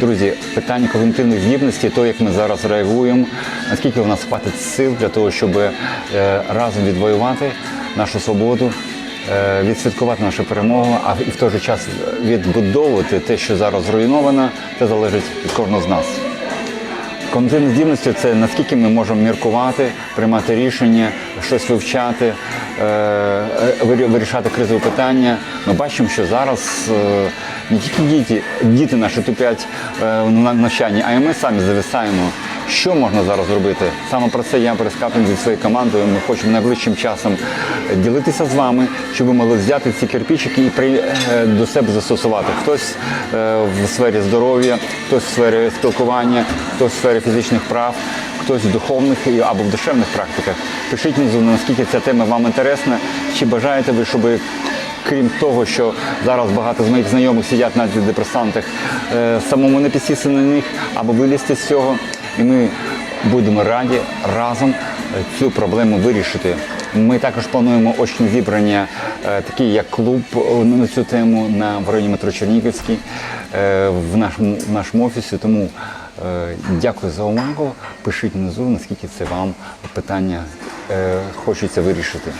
Друзі, питання когнітивної здібності, то як ми зараз реагуємо, наскільки у нас хватить сил для того, щоб е, разом відвоювати нашу свободу, е, відсвяткувати нашу перемогу, а і в той же час відбудовувати те, що зараз зруйновано, це залежить від кожного з нас. Когнитивні здібності це наскільки ми можемо міркувати, приймати рішення, щось вивчати, вирішати кризові питання. Ми бачимо, що зараз е, не тільки діти, діти наші тупять е, на навчанні, а й ми самі зависаємо. Що можна зараз зробити? Саме про це я перескапую зі своєю командою. Ми хочемо найближчим часом ділитися з вами, щоб ви могли взяти ці кирпичики і при, е, до себе застосувати. Хтось е, в сфері здоров'я, хтось в сфері спілкування, хтось в сфері фізичних прав, хтось в духовних або в душевних практиках. Пишіть внизу, наскільки ця тема вам інтересна, чи бажаєте ви, щоб крім того, що зараз багато з моїх знайомих сидять на антидепресантах, е, самому не підсісти на них або вилізти з цього. І ми будемо раді разом е, цю проблему вирішити. Ми також плануємо очні зібрання, е, такі як клуб е, на цю тему на в районі метро Чернігівський е, в нашому, в нашому офісі. Тому дякую за увагу. Пишіть внизу, наскільки це вам питання хочеться вирішити.